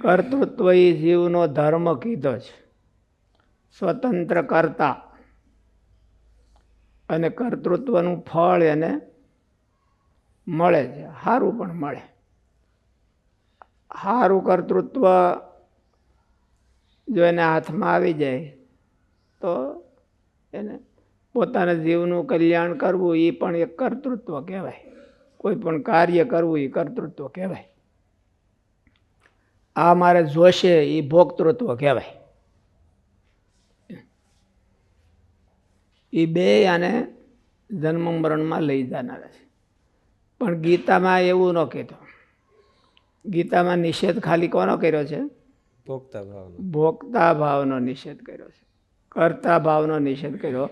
કર્તૃત્વ એ જીવનો ધર્મ કીધો છે. સ્વતંત્ર કરતા અને કર્તૃત્વનું ફળ એને મળે છે. સારું પણ મળે. સારું કર્તૃત્વ જો એને હાથમાં આવી જાય તો એને પોતાના જીવનું કલ્યાણ કરવું એ પણ એક કર્તૃત્વ કહેવાય. કોઈ પણ કાર્ય કરવું એ કર્તૃત્વ કહેવાય. આ મારે જોશે એ ભોક્તૃત્વ કહેવાય. એ બે આને જન્મ મરણમાં લઈ જનારા છે. પણ ગીતામાં એવું ન કહેતો. ગીતામાં નિષેધ ખાલી કોનો કર્યો છે? ભોગતા ભાવનો. ભોગતા ભાવનો નિષેધ કર્યો છે. કરતા ભાવનો નિષેધ કર્યો.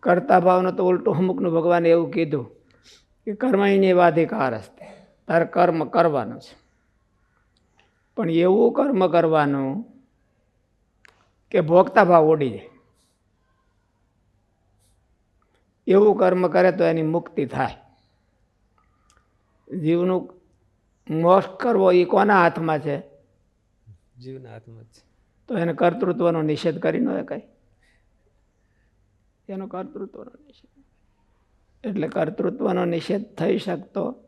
કરતા ભાવનો તો ઉલટું અમુકનું ભગવાને એવું કીધું કે કર્મણીય વાધિકાર હસ્તે. તારે કર્મ કરવાનું છે. પણ એવું કર્મ કરવાનું કે ભોગતા ભાવ ઓડી જાય. એવું કર્મ કરે તો એની મુક્તિ થાય. જીવનું મોક્ષ કરવો એ કોના હાથમાં છે? જીવના હાથમાં છે. તો એને કર્તૃત્વનો નિષેધ કરી ન કઈ એનો કર્તૃત્વનો નિષેધ. એટલે કર્તૃત્વનો નિષેધ થઈ શકતો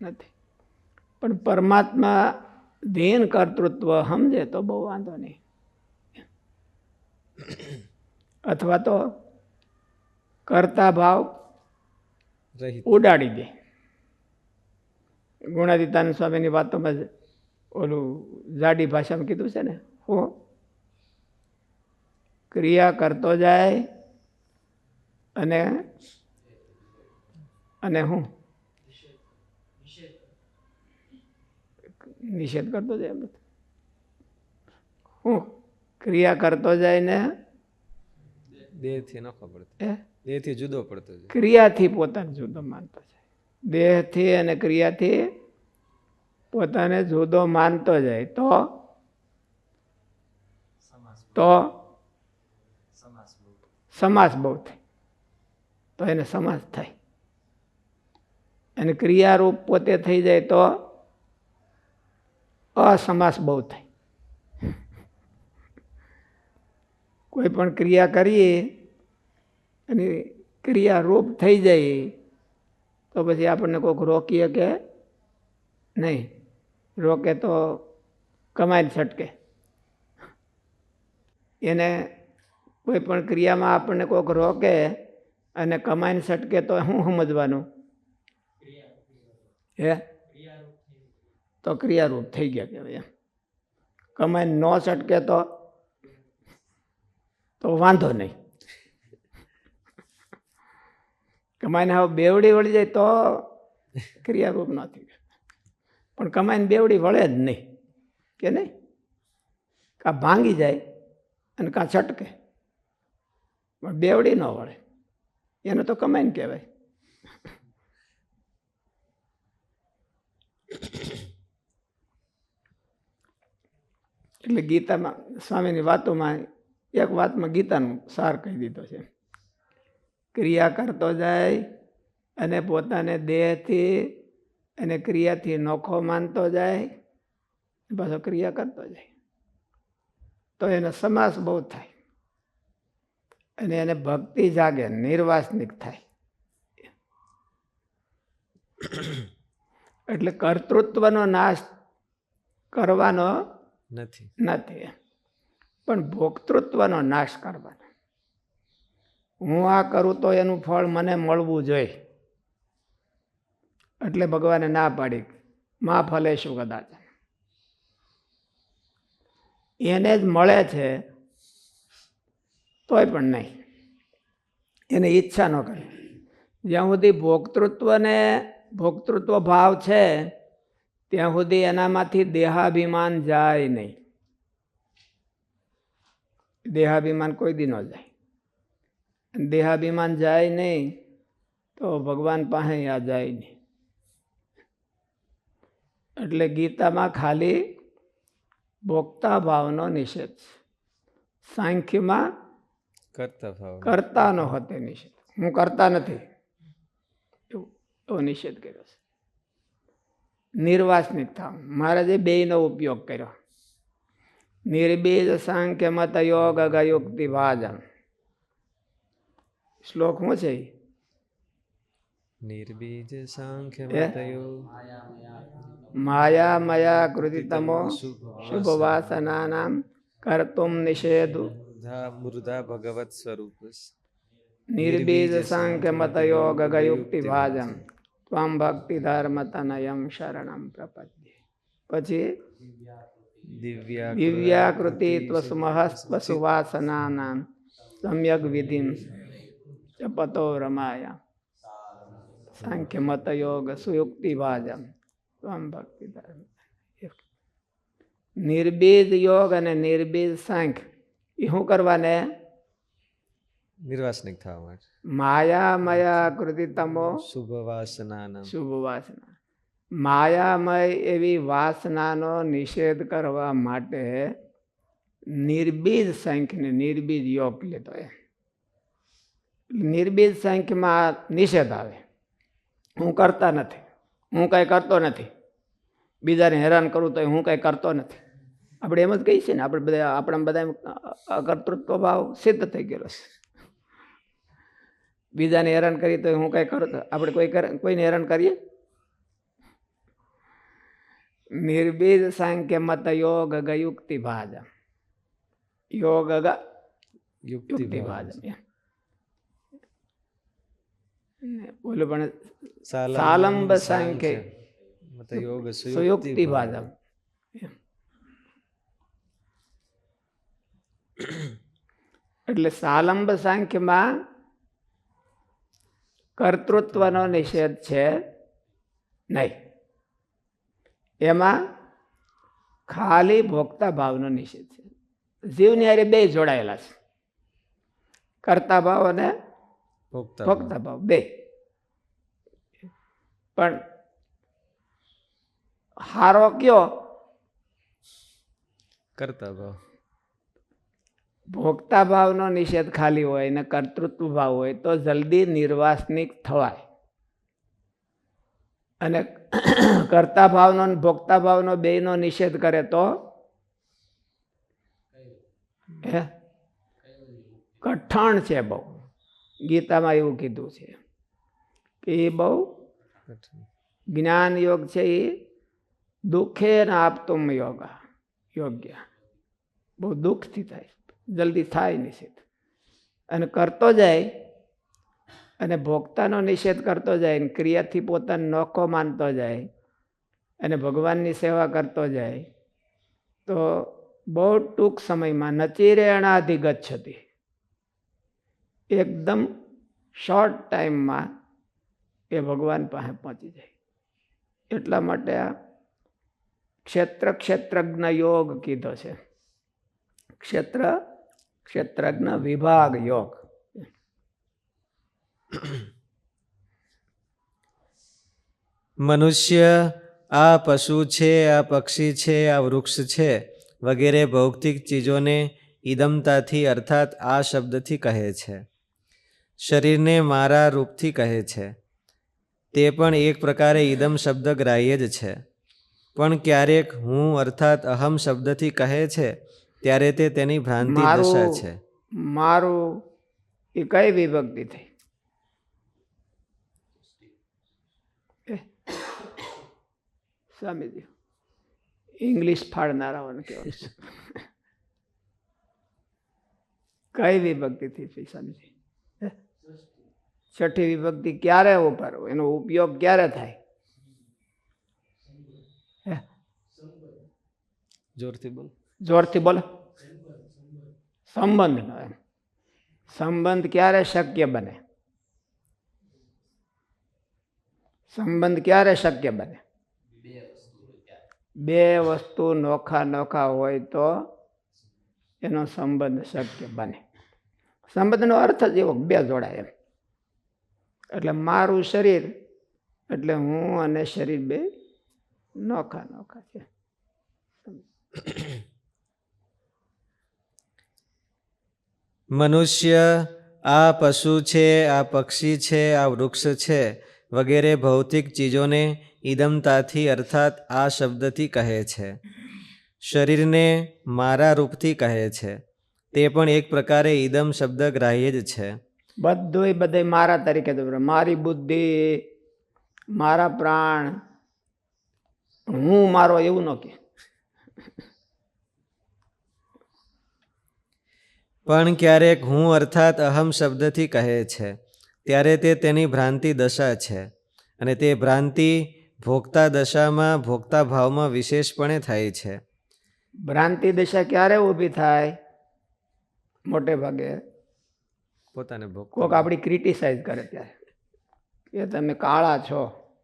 નથી. પણ પરમાત્મા ધીન કર્તૃત્વ સમજે તો બહુ વાંધો નહીં. અથવા તો કરતા ભાવ ઉડાડી દે. ગુણાદિતાન સ્વામીની વાતોમાં જ ઓલું જાડી ભાષામાં કીધું છે ને હું ક્રિયા કરતો જાય અને અને હું? નિષેધ કરતો જાય એમ હું ક્રિયા કરતો જાય ને દેહથી ન ખબર એ દેહથી જુદો પડતો જાય. ક્રિયાથી પોતાને જુદો માનતો જાય. દેહથી અને ક્રિયાથી પોતાને જુદો માનતો જાય. તો? તો? સમાસ બહુ થાય. તો એને સમાસ થાય. અને ક્રિયારૂપ પોતે થઈ જાય તો? અસમાસ બહુ થાય. કોઈ પણ ક્રિયા કરીએ અને ક્રિયા રૂપ થઈ જાય, તો પછી આપણને કોઈક રોકીએ કે નહીં. રોકે તો કમાઈ છટકે. એને કોઈ પણ ક્રિયામાં આપણને કોઈક રોકે અને કમાઈને છટકે તો શું સમજવાનું? હે? તો ક્રિયારૂપ થઈ ગયા કહેવાય એમ. કમાઈને ન છટકે તો તો વાંધો નહીં. કમાઈને હવે બેવડી વળી જાય તો ક્રિયારૂપ નથી પણ કમાઈને બેવડી વળે જ નહીં, કે નહીં? કાં ભાંગી જાય અને કાં છટકે. પણ બેવડી ન વળે. એને તો કમાઈને કહેવાય. એટલે ગીતામાં સ્વામીની વાતોમાં એક વાતમાં ગીતાનું સાર કહી દીધો છે. ક્રિયા કરતો જાય અને પોતાને દેહથી અને ક્રિયાથી નોખો માનતો જાય, પાછો ક્રિયા કરતો જાય. તો એનો સમાસ બહુ થાય અને એને ભક્તિ જાગે, નિર્વાસનિક થાય. એટલે કર્તૃત્વનો નાશ કરવાનો નથી. નથી. પણ ભોક્તૃત્વનો નાશ કરવાનો. હું આ કરું તો એનું ફળ મને મળવું જોઈએ. એટલે ભગવાને ના પાડી. માં ફલે શું કદાચ. એને જ મળે છે, તોય પણ નહીં. એને ઈચ્છા ન કરે. જ્યાં સુધી ભોક્તૃત્વને ભોક્તૃત્વ ભાવ છે ત્યાં સુધી એનામાંથી દેહાભિમાન જાય નહીં. દેહાભિમાન કોઈ દી ન જાય. દેહાભિમાન જાય નહીં તો ભગવાન પાસે આ જાય નહીં. એટલે ગીતામાં ખાલી ભોગતા ભાવનો નિષેધ છે. સાંખ્યમાં કરતા ભાવ કરતાનો હતો નિષેધ. હું કરતા નથી. એવું એવો નિષેધ કર્યો છે. નિર્વાસનિક થાવ મહારાજે બેયનો ઉપયોગ કર્યો. નિર્બીજ સાંખ્ય મત યોગ ગયુક્તિ ભાજન શ્લોક શું છે? નિર્બીજ સાંખ્ય? માયા મયા કૃતિતમો શુભ વાસનાનામ કર્તુમ નિષેધુ. મૃધા ભગવત સ્વરૂપ નિર્બીજ સાંખ્ય મત યોગ ગયુક્તિ ભાજન ત્વમ ભક્તિ ધર્મ તનયમ શરણમ પ્રપદ્ય પછી દિવ્યા દિવ્યાકૃતિ ત્વસુમહસ્વસુવાસનાનામ સમ્યક વિધિમ ચપતો રમાયા સાંખ્ય મત યોગ સુયુક્તિ ભાજમ ત્વમ ભક્તિ ધર્મ નિર્બીજ યોગ અને નિર્બીજ સાંખ્ય એ શું કરવાને નિર્વાસનિક થવા માટે માયા મયા કૃતિ તમો શુભ વાસના શુભ વાસના માયામય એવી વાસનાનો નિષેધ કરવા માટે નિર્બીજ સંખ્યને નિર્બીજ યોગ લીધો એ નિર્બીજ સંખ્યમાં નિષેધ આવે હું કરતા નથી. હું કાંઈ કરતો નથી. બીજાને હેરાન કરું તો હું કાંઈ કરતો નથી. આપણે એમ જ કહીએ છીએ ને આપણે બધા આપણા બધા કર્તૃત્વ ભાવ સિદ્ધ થઈ ગયેલો છે. બીજાને હેરાન કરીએ તો હું કાંઈ કરું આપણે કોઈ કોઈને હેરાન કરીએ? નિર્બીજ સાંખ્ય મત યોગ યુક્તિ ભાજ યોગ ગ યુક્તિ ભાજ બોલો પણ સાલંબ સાંખ્ય યોગ સુયુક્તિ ભાજ એટલે સાલંબ સાંખ્યમાં કર્તૃત્વનો નિષેધ છે નહીં. એમાં ખાલી ભોગતા ભાવનો નિષેધ છે. જીવની હારે બે જોડાયેલા છે. કરતા ભાવ અને ભોગતા ભાવ. ભાવ બે. પણ હારો કયો? કરતા ભાવ ભોગતા ભાવનો નિષેધ ખાલી હોય ને કર્તૃત્વ ભાવ હોય તો જલ્દી નિર્વાસનિક થવાય. અને કરતા ભાવનો ભોગતા ભાવનો બેયનો નિષેધ કરે તો? હે? કઠણ છે બહુ. ગીતામાં એવું કીધું છે કે એ બહુ જ્ઞાન યોગ છે, એ દુઃખે ને આપતું યોગા, યોગ્ય. બહુ દુઃખથી થાય. જલ્દી થાય નિષેધ. અને કરતો જાય, અને ભોગતાનો નિષેધ કરતો જાય, અને ક્રિયાથી પોતાને નોખો માનતો જાય, અને ભગવાનની સેવા કરતો જાય, તો બહુ ટૂંક સમયમાં નચિરેણાધિગચ્છતી એકદમ શોર્ટ ટાઈમમાં એ ભગવાન પાસે પહોંચી જાય. એટલા માટે આ ક્ષેત્ર ક્ષેત્રજ્ઞ યોગ કીધો છે. ક્ષેત્ર ક્ષેત્રજ્ઞ વિભાગ યોગ. મનુષ્ય આ પશુ છે, આ પક્ષી છે, આ વૃક્ષ છે, વગેરે ભૌતિક ચીજોને ઇદમતાથી અર્થાત આ શબ્દથી કહે છે. શરીરને મારા રૂપથી કહે છે. તે પણ એક પ્રકારે ઇદમ શબ્દ ગ્રાહ્ય જ છે. પણ ક્યારેક હું અર્થાત અહમ શબ્દથી કહે છે ત્યારે તે તેની ભ્રાંતિ દશા છે. મારું એ કઈ વિભક્તિ થઈ? એ, સ્વામીજી ઇંગ્લિશ ફાળનારાઓને કહેવાય છે. કઈ વિભક્તિ થઈ છે સ્વામીજી? હે? છઠ્ઠી વિભક્તિ ક્યારે ઉપર એનો ઉપયોગ ક્યારે થાય? હે? જોરથી બોલ. જોરથી બોલો. સંબંધનો એમ. સંબંધ ક્યારે શક્ય બને? સંબંધ ક્યારે શક્ય બને? બે વસ્તુ નોખા નોખા હોય તો એનો સંબંધ શક્ય બને. સંબંધનો અર્થ જ એવો બે જોડાય એમ. એટલે મારું શરીર, એટલે હું અને શરીર બે નોખા નોખા છે. મનુષ્ય, આ પશુ છે, આ પક્ષી છે, આ વૃક્ષ છે, વગેરે ભૌતિક ચીજોને ઇદમતાથી અર્થાત આ શબ્દથી કહે છે. શરીરને મારા રૂપથી કહે છે. તે પણ એક પ્રકારે ઇદમ શબ્દ ગ્રાહ્ય જ છે. બધુંય બધે મારા તરીકે મારી બુદ્ધિ, મારા પ્રાણ, હું મારો એવું ન કે પણ ક્યારેક હું અર્થાત અહમ શબ્દથી કહે છે ત્યારે તે તેની ભ્રાંતિ દશા છે અને તે ભ્રાંતિ ભોગતા દશામાં ભોગતા ભાવમાં વિશેષપણે થાય છે. ભ્રાંતિ દશા ક્યારે ઊભી થાય? મોટે ભાગે પોતાને ભોગ કોક આપણી ક્રિટિસાઇઝ કરે ત્યારે. કે તમે કાળા છો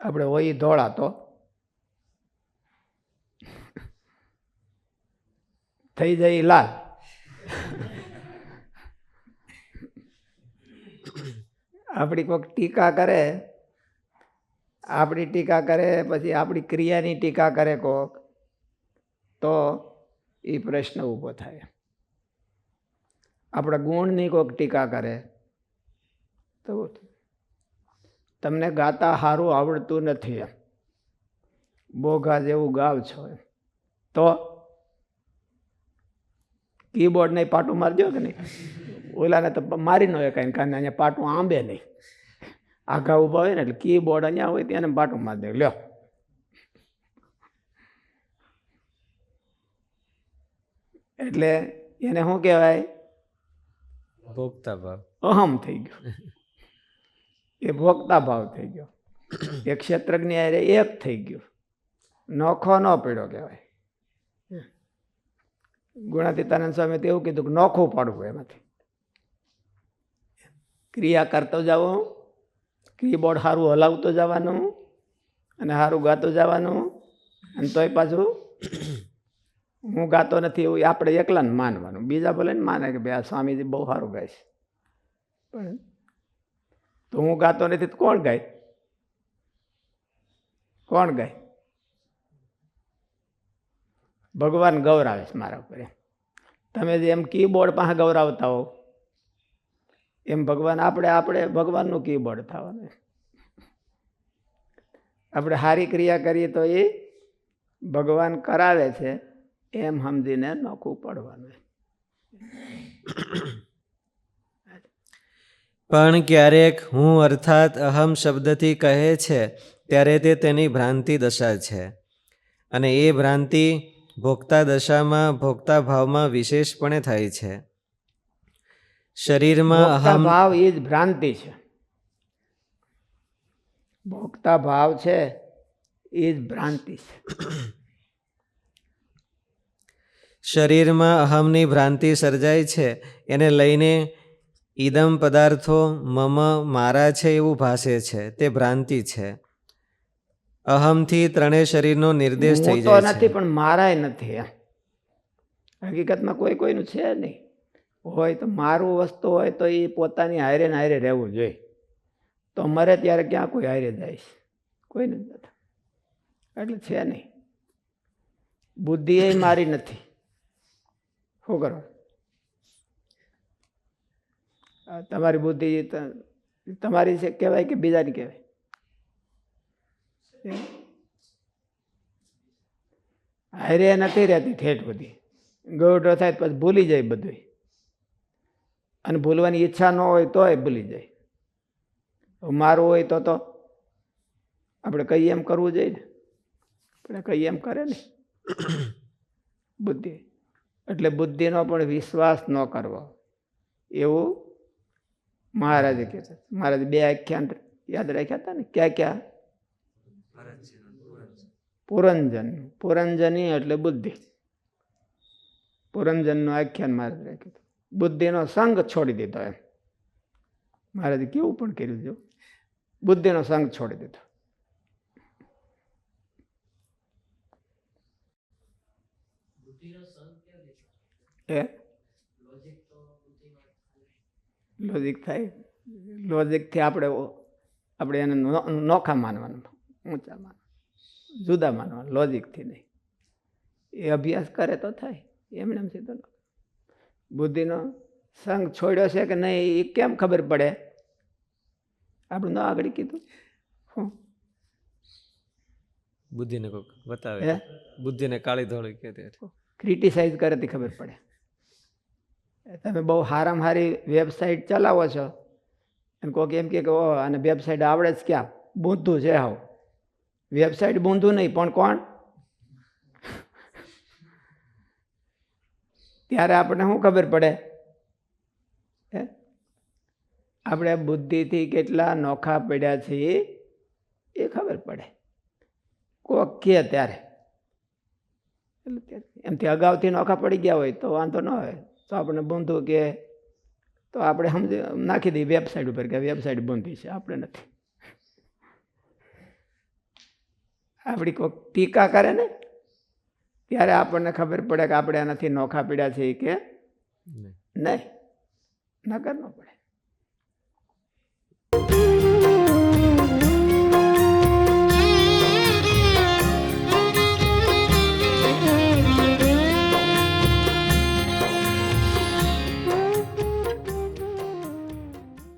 આપણે હોય ધોળા તો. થઈ જાય લાલ. આપણી કોઈક ટીકા કરે, આપણી ટીકા કરે, પછી આપણી ક્રિયાની ટીકા કરે કોક, તો એ પ્રશ્ન ઊભો થાય. આપણા ગુણની કોઈક ટીકા કરે, તો તમને ગાતા સારું આવડતું નથી. બોઘા જેવું ગાવ છો તો કીબોર્ડ નહીં પાટું મારજો કે નહીં? ઓલાને તો મારી ન એકાય કારણ કે અહીંયા પાટું આંબે નહીં. આઘા ઊભા હોય ને એટલે કીબોર્ડ અહીંયા હોય ત્યાં પાટું મારી દે. લ્યો. એટલે એને શું કહેવાય? ભોગતા ભાવ. અહમ થઈ ગયો. એ ભોગતા ભાવ થઈ ગયો. એ ક્ષેત્રજ્ઞ એક થઈ ગયો. નોખો ન પડ્યો કહેવાય. ગુણાતીતાનંદ સ્વામી તેવું કીધું કે નોખું પાડવું એમાંથી. ક્રિયા કરતો જાઓ કીબોર્ડ સારું હલાવતો જવાનું અને સારું ગાતો જવાનું અને તોય પાછું હું ગાતો નથી એવું આપણે એકલાને માનવાનું. બીજા ભલે ને માને કે ભાઈ આ સ્વામીજી બહુ સારું ગાય છે. પણ તો હું ગાતો નથી તો કોણ ગાય? કોણ ગાય? ભગવાન ગૌરાવે છે મારા ઉપર તમે જે એમ કીબોર્ડ પાસે ગૌરાવતા હો એમ ભગવાન આપણે આપણે ભગવાનનું કીબોર્ડ થવાનું. આપણે સારી ક્રિયા કરીએ તો એ ભગવાન કરાવે છે, એમ સમજીને નોખું પડવાનું પણ ક્યારેક હું અર્થાત અહમ શબ્દથી કહે છે, ત્યારે તે તેની ભ્રાંતિ દશા છે. અને એ ભ્રાંતિ ભોગતા દશામાં ભોગતા ભાવમાં વિશેષપણે થાય છે. શરીરમાં અહમ ભાવ એ જ ભ્રાંતિ છે. ભોગતા ભાવ છે એ જ ભ્રાંતિ છે. શરીરમાં અહમની ભ્રાંતિ સર્જાય છે એને લઈને ઈદમ પદાર્થો મમ મારા છે એવું ભાસે છે તે ભ્રાંતિ છે. અહમથી ત્રણેય શરીરનો નિર્દેશ થઈ જાય નથી પણ મારાય નથી હકીકતમાં કોઈ કોઈનું છે નહીં. હોય તો મારું વસ્તુ હોય તો એ પોતાની હારે ને હારે રહેવું જોઈએ. તો મરે ત્યારે ક્યાં કોઈ હારે જાય છે? કોઈ નથી. એટલે છે નહીં. બુદ્ધિ એ મારી નથી. શું કરો? તમારી બુદ્ધિ તમારી છે કહેવાય કે બીજાની કહેવાય? હારે નથી રહેતી ઠેઠ બધી. ગૌઢો થાય તો પછી ભૂલી જાય બધું અને ભૂલવાની ઈચ્છા ન હોય તોય ભૂલી જાય. મારું હોય તો તો આપણે કહીએ એમ કરવું જોઈએ ને? આપણે કહીએ એમ કરે ને? બુદ્ધિ. એટલે બુદ્ધિનો પણ વિશ્વાસ ન કરવો. એવું મહારાજે કહે છે. મહારાજે બે આખ્યાન યાદ રાખ્યા હતા ને? ક્યાં ક્યાં? પુરંજન પુરંજની. એટલે બુદ્ધિ. પુરંજનનું આખ્યાન મહારાજ રાખ્યું હતું બુદ્ધિનો સંગ છોડી દીધો એમ. મહારાજે કેવું પણ કર્યું જો બુદ્ધિનો સંગ છોડી દીધો. એ લોજિક થાય. લોજિકથી આપણે આપણે એને નોખા માનવાનું. ઊંચા માનવાનું જુદા માનવા લોજિકથી નહીં. એ અભ્યાસ કરે તો થાય. એમને એમ સીધો બુદ્ધિનો સંગ છોડ્યો છે કે નહીં એ કેમ ખબર પડે? આપણે ન આગળ કીધું. હું? બુદ્ધિને કોક બતાવે. બુદ્ધિને કાળી ધોળી કે ક્રિટિસાઇઝ કરે તે ખબર પડે. તમે બહુ હારામ હારી વેબસાઇટ ચલાવો છો. અને કોઈક એમ કે ઓ અને વેબસાઇટ આવડે જ ક્યાં? બુદ્ધું છે હાવ વેબસાઇટ બૂંધું નહીં, પણ કોણ? ત્યારે આપણને શું ખબર પડે? આપણે બુદ્ધિથી કેટલા નોખા પડ્યા છીએ એ ખબર પડે. કોક કે ત્યારે. એમથી અગાઉથી નોખા પડી ગયા હોય તો વાંધો ન હોય તો આપણે બૂંધું કે તો આપણે સમજ, નાખી દઈએ વેબસાઇટ ઉપર કે વેબસાઇટ બૂંધી છે, આપણે નથી. આપણી કોઈક ટીકા કરે ને ત્યારે આપણને ખબર પડે કે આપણે એનાથી નોખા પીડ્યા છીએ કે નહીં. નહીં. નકર ન પડે.